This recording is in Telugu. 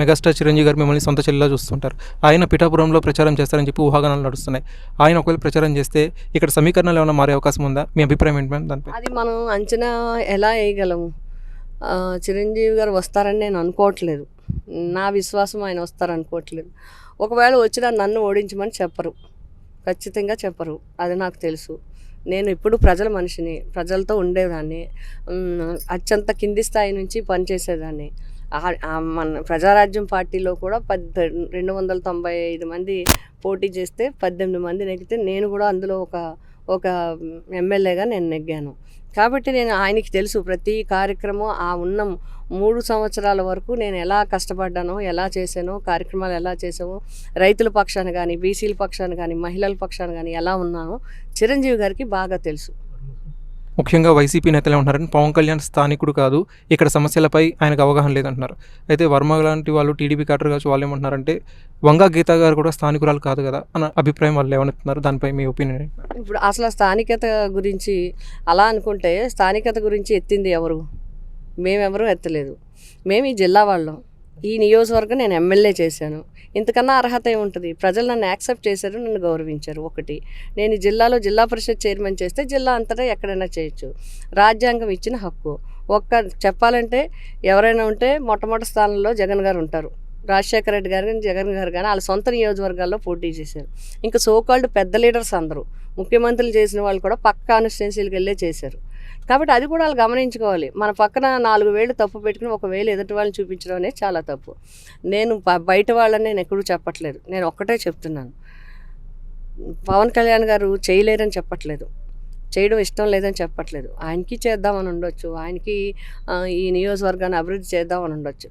మెగాస్టార్ చిరంజీవి గారు మిమ్మల్ని సొంత చెల్లిలా చూస్తుంటారు. ఆయన పిఠాపురంలో ప్రచారం చేస్తారని చెప్పి ఊహాగానాలు నడుస్తున్నాయి. ఆయన ఒకవేళ ప్రచారం చేస్తే ఇక్కడ సమీకరణాలు ఏమైనా మారే అవకాశం ఉందా? మీ అభిప్రాయం ఏంటి దానిపై అది మనం అంచనా ఎలా వేయగలము చిరంజీవి గారు వస్తారని నేను అనుకోవట్లేదు. నా విశ్వాసం ఆయన వస్తారనుకోవట్లేదు. ఒకవేళ వచ్చినా నన్ను ఓడించమని చెప్పరు. ఖచ్చితంగా చెప్పరు. అది నాకు తెలుసు. నేను ఇప్పుడు ప్రజల మనిషిని ప్రజలతో ఉండేదాన్ని. అత్యంత కింది స్థాయి నుంచి పనిచేసేదాన్ని. మన ప్రజారాజ్యం పార్టీలో కూడా పద్ రెండు వందల తొంభై ఐదు మంది పోటీ చేస్తే పద్దెనిమిది మంది నెగ్గితే నేను కూడా అందులో ఒక ఒక ఎమ్మెల్యేగా నేను నెగ్గాను. కాబట్టి నేను ఆయనకి తెలుసు ప్రతి కార్యక్రమం ఆ ఉన్న మూడు సంవత్సరాల వరకు నేను ఎలా కష్టపడ్డానో ఎలా చేశానో కార్యక్రమాలు ఎలా చేసామో రైతుల పక్షాన కానీ బీసీల పక్షాన కానీ మహిళల పక్షాన కానీ ఎలా ఉన్నానో చిరంజీవి గారికి బాగా తెలుసు. ముఖ్యంగా వైసీపీ నేతలే ఉంటున్నారని పవన్ కళ్యాణ్ స్థానికుడు కాదు ఇక్కడ సమస్యలపై ఆయనకు అవగాహన లేదంటున్నారు. అయితే వర్మ లాంటి వాళ్ళు టీడీపీ క్యాటర్ కావచ్చు వాళ్ళు ఏమంటున్నారంటే వంగా గీత గారు కూడా స్థానికురాలు కాదు కదా అన్న అభిప్రాయం వాళ్ళు ఏమనుతున్నారు దానిపై మీ ఒపీనియన్ ఇప్పుడు అసలు స్థానికత గురించి అలా అనుకుంటే స్థానికత గురించి ఎత్తింది ఎవరు? మేమెవరూ ఎత్తలేదు. మేము ఈ జిల్లా వాళ్ళం. ఈ నియోజకవర్గం నేను ఎమ్మెల్యే చేశాను. ఇంతకన్నా అర్హత ఏముంటుంది? ప్రజలు నన్ను యాక్సెప్ట్ చేశారు నన్ను గౌరవించారు. ఒకటి. నేను జిల్లాలో జిల్లా పరిషత్ చైర్మన్ చేస్తే జిల్లా అంతటా ఎక్కడైనా చేయొచ్చు. రాజ్యాంగం ఇచ్చిన హక్కు. ఒక్క చెప్పాలంటే ఎవరైనా ఉంటే మొట్టమొదటి స్థానంలో జగన్ గారు ఉంటారు. రాజశేఖర రెడ్డి గారు కానీ జగన్ గారు కానీ వాళ్ళ సొంత నియోజకవర్గాల్లో పోటీ చేశారు. ఇంకా సోకాల్డ్ పెద్ద లీడర్స్ అందరూ. ముఖ్యమంత్రులు చేసిన వాళ్ళు కూడా పక్క కాన్స్టిట్యున్సీలకు వెళ్ళే చేశారు. కాబట్టి అది కూడా వాళ్ళు గమనించుకోవాలి. మన పక్కన నాలుగు వేలు తప్పు పెట్టుకుని ఒక వేలు ఎదుటి వాళ్ళని చూపించడం అనేది చాలా తప్పు. నేను బయట వాళ్ళని నేను ఎక్కడూ చెప్పట్లేదు. నేను ఒక్కటే చెప్తున్నాను. పవన్ కళ్యాణ్ గారు చేయలేరని చెప్పట్లేదు. చేయడం ఇష్టం లేదని చెప్పట్లేదు. ఆయనకి చేద్దామని ఉండొచ్చు. ఆయనకి ఈ నియోజకవర్గాన్ని అభివృద్ధి చేద్దామని ఉండొచ్చు.